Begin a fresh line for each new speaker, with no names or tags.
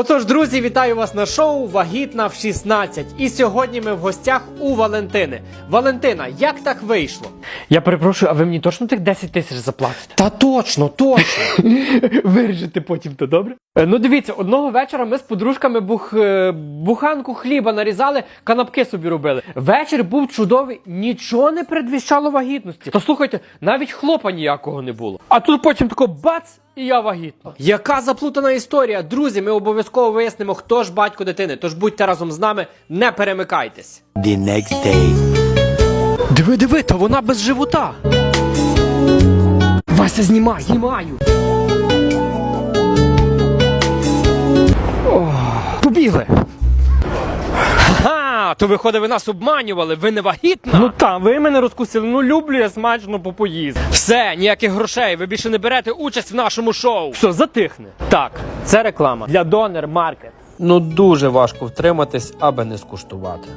Отож, друзі, вітаю вас на шоу Вагітна в 16. І сьогодні ми в гостях у Валентини. Валентина, як так вийшло?
Я перепрошую, а ви мені точно тих 10 тисяч заплатите?
Та точно, точно.
Виріжете потім, то добре? Е, Ну дивіться, одного вечора ми з подружками бух, е, буханку хліба нарізали, канапки собі робили. Вечір був чудовий, нічого не передвіщало вагітності. Та слухайте, навіть хлопа ніякого не було. А тут потім тако бац, і я вагітна.
Яка заплутана історія? Друзі, ми обов'язково вияснимо, хто ж батько дитини. Тож будьте разом з нами, не перемикайтесь.
The next day.
Диви, диви, то вона без живота. Вася, знімай. Знімаю.
Побігли.
То виходить, ви нас обманювали, ви не вагітна?
Ну та, ви мене розкусили, ну люблю я смачно попоїзд.
Все, ніяких грошей, ви більше не берете участь в нашому шоу.
Все, затихне.
Так, це реклама.
Для Донер маркет.
Ну дуже важко втриматись, аби не скуштувати.